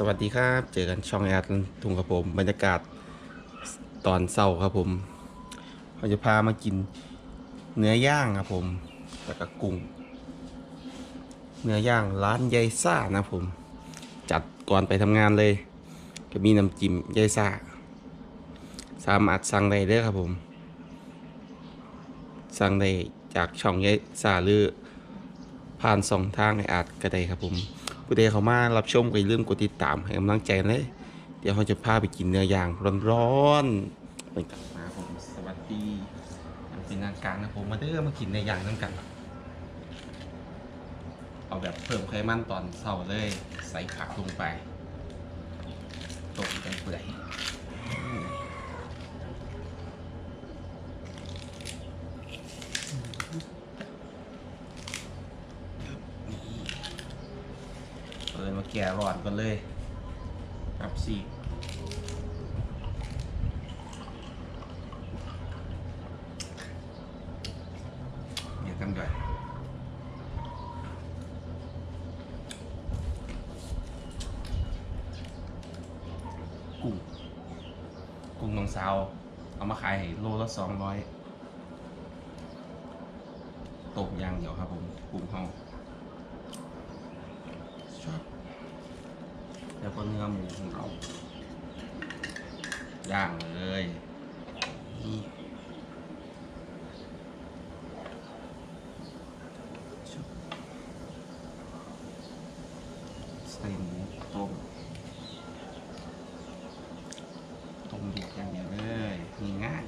สวัสดีครับ เจอกันช่องแอดทุงครับผมบรรยากาศตอนเศร้าครับผมเราจะพามากินเนื้อย่างครับผมแล้วก็กุ้ง เนื้อย่างร้านยายซ่านะผม จัดก่อนไปทำงานเลย ก็มีน้ำจิ้มยายซ่า สามารถสั่งได้เด้ครับผม สั่งได้จากช่องยายซ่าหรือผ่านสองทางในอาจก็ได้ครับผม ผู้ใดเขามารับชมก็อย่าลืมกดติดตามให้กำลังใจเลยเดี๋ยวเขาจะพาไปกินเนื้อย่างร้อนๆไปกันมาผมสวัสดีเป็นทางการนะผมมาเด้อมากินเนื้อย่างน้ำกัน เอาแบบเพิ่มไขมันตอนเช้าเลย ใส่ขาลงไปต้มกันเปื่อยอืมเปิดมาแก่ร้อนกันเลยครับสิเดี๋ยวกันด้วยกุ้งกุ้งน้องสาว เอามาขายให้โลละสองร้อยตกยางเดียวครับผมกุ้งเฮาชอบแล้ว ก็เนื้อหมูของเรา ย่างเลยนี่ใส่หมูต้มต้มดุกอย่างเดียวเลยมีง่าย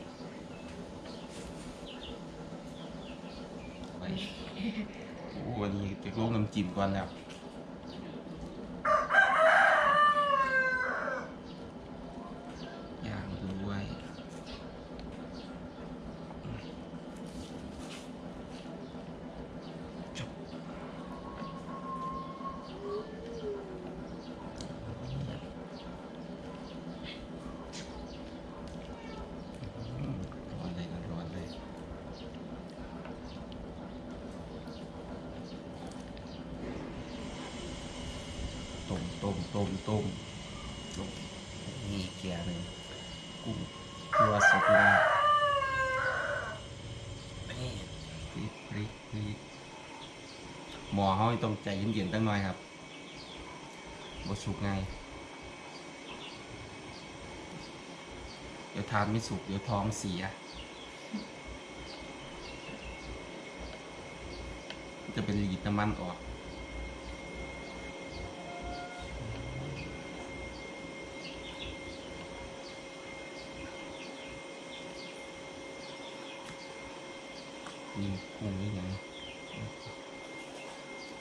ไปโอ้วันนี้จะลงน้ำจิ้มก่อนแล้ว ย่างด้วยจบอืมร้อนเลยนะร้อนเลย ต้ม ต้มต้มต้มนี่เกียร์หนึ่งกุ้งตัวสดมากนี่พริกพริกพริกหมอเขาต้องใจเย็นๆตั้งหน่อยครับบสุกไงเดี๋ยวทานไม่สุกเดี๋ยวท้องเสีย จะเป็นรีดน้ำมันออก นี่กุ้งนี่ไง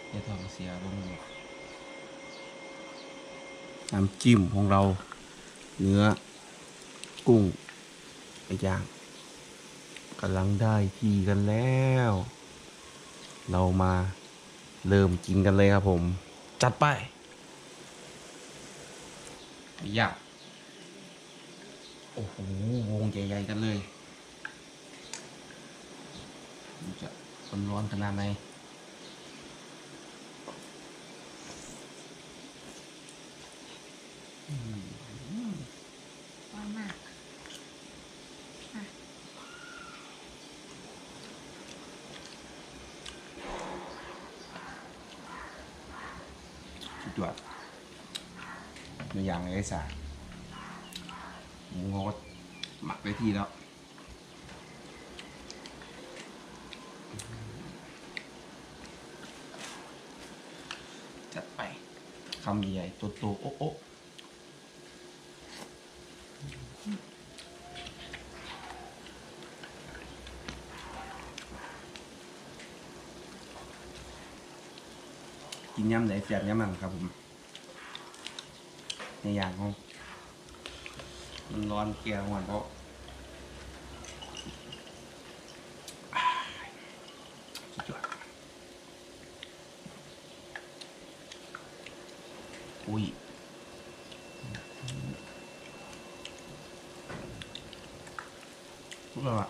เดี๋ยวท้องเสียลงเลยน้ำจิ้มของเรา เนื้อ กุ้งไปย่างกำลังได้ทีกันแล้ว เรามาเริ่มกินกันเลยครับผม จัดไปย่างโอ้โห วงใหญ่ๆกันเลยมันจะร้อนๆขนาดไหนอืม ร้อนมากอะสุดยอดตัวอย่างไอ้สาหมูเขาก็หมักไว้ทีแล้วจัดไปคำใหญ่ตัวโตโอ๊ะโอ๊ะ กินยำไหนแสบยำมันครับผมในอย่างของมันร้อนเกลียวหวานเพราะอ้ายสุดยอดอุ้ยทุกคนอะ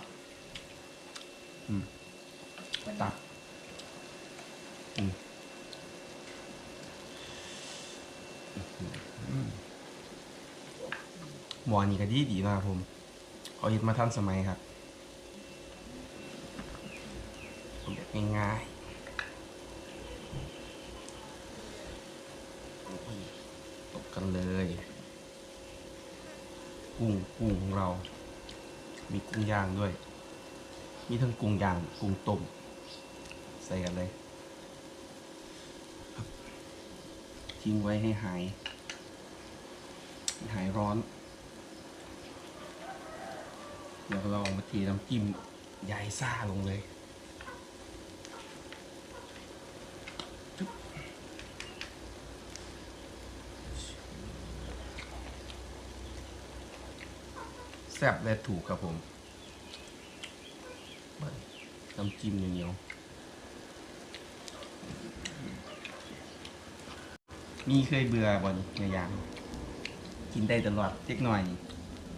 อืม ตักอืมหมอนี่ก็ดีดีนะครับผมเขาเห็ดมาทันสมัยครับแบบง่ายๆตบกันเลย กุ้งกุ้งของเรา มีกุ้งย่างด้วย มีทั้งกุ้งย่าง กุ้งต้ม ใส่กันเลยทิ้งไว้ให้หาย หายร้อน เดี๋ยวเราเอามาเทีน้ำจิ้มยายซ่าลงเลยแซ่บและถูกครับผมน้ำจิ้มเหนียวๆ มีเคยเบื่อบนเนื้อย่างกินได้ตลอดเล็กหน่อย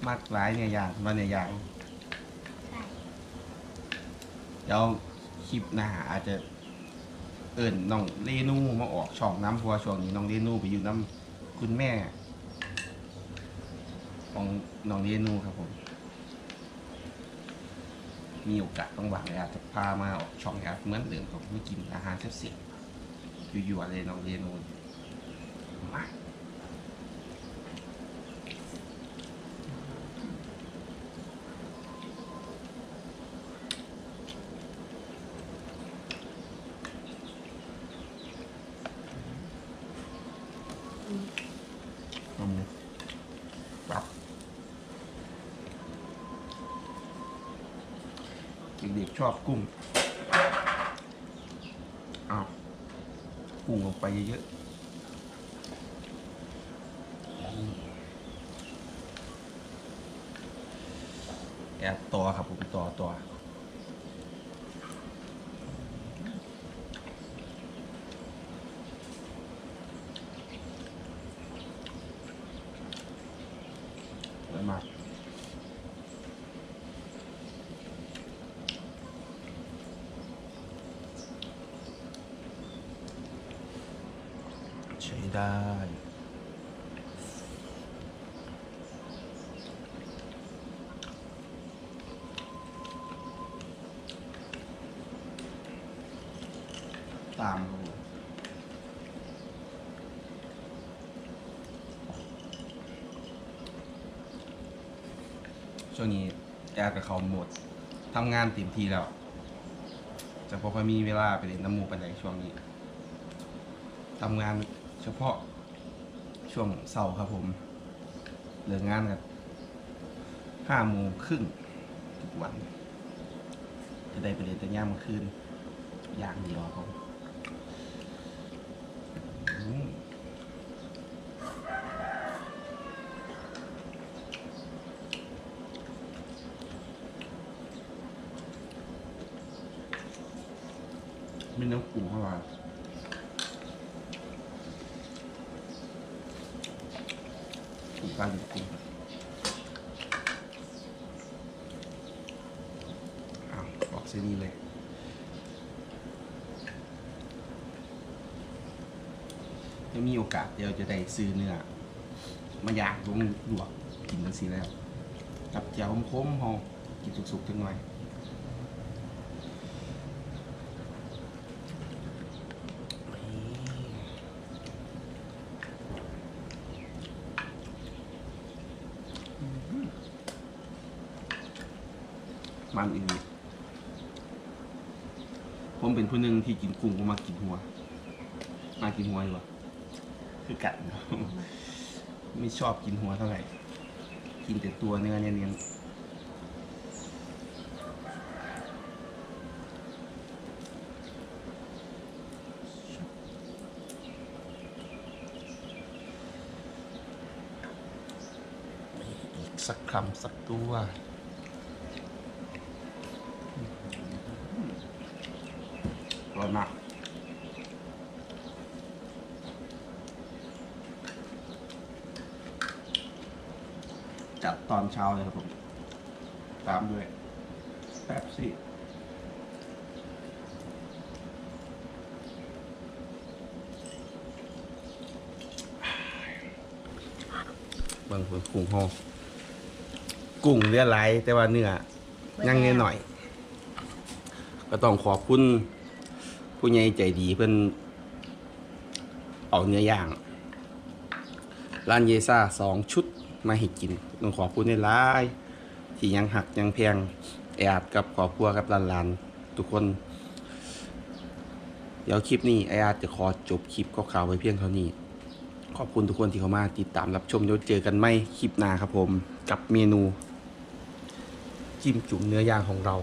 มากหลายเนื้อย่างมาเนื้อย่างใช่เดี๋ยวคลิปหน้าอาจจะ เอิ่นน้องเรนูมาออกช่องน้ำเพราะว่าช่วงนี้น้องเรนูไปอยู่น้ำคุณแม่ ของน้องเรนูครับผม มีโอกาสต้องหวังเลยอาจจะพามาออกช่องครับเหมือนเดิมผมไม่กินอาหารเสียบๆอยู่ๆเลยน้องเรนูมา อืมครับเด็กๆ ชอบกุ้งเอากุ้งลงไปเยอะๆแอบต่อครับผมต่อต่อมากใช้ ได้ ตามครับผมช่วงนี้แอร์กับเขาหมดทำงานเต็มทีแล้ว จะพอค่อยมีเวลาไปเล่นน้ำมูไปไหนช่วงนี้ทำงาน เฉพาะช่วงเสาร์ครับผมเลิกงานกันห้าโมงครึ่งทุกวัน จะได้ไปเล่นแต่ย่ามคืนอย่างเดียวครับผมอืมมีน้ำกุ้งเข้ามากุ้ง ปลาดิบกุ้งอ้าวบอกเส้นนี้เลยถ้ามีโอกาสเดี๋ยวจะได้ซื้อเนื้อมาอยากลงดวกกินกันสิแล้ว กับแจ่วคมๆหอมกินสุกๆจังหน่อย มันอีกนิดผมเป็นผู้หนึ่งที่กินกุ้งผมมากินหัว มากินหัวอยู่วะคือกัดไม่ชอบกินหัวเท่าไหร่ กินแต่ตัวเนื้อเนียนๆอีกสักคำสักตัว ร่อยมากจัดตอนเช้าเลยครับผม ตามด้วยแป๊บซี่บางคนคุงห้องกุ้งเลือดไหลแต่ว่าเนื้อยังเนื้อหน่อย ก็ต้องขอบคุณ ผู้ใหญ่ใจดีเพิ่นเอาเนื้อย่าง ร้านเยซ่าสองชุดมาให้กินต้องขอบคุณในร้ายที่ยังหักยังแพงแอดกับขอบครัวกับหลานๆทุกคน เดี๋ยวคลิปนี้ไออาร์จะขอจบคลิปข่าวๆไว้เพียงเท่านี้ ขอบคุณทุกคนที่เข้ามาติดตามรับชมเดี๋ยวเจอกันไม่คลิปหน้าครับผม กับเมนู จิ้มจุ่มเนื้อย่างของเรา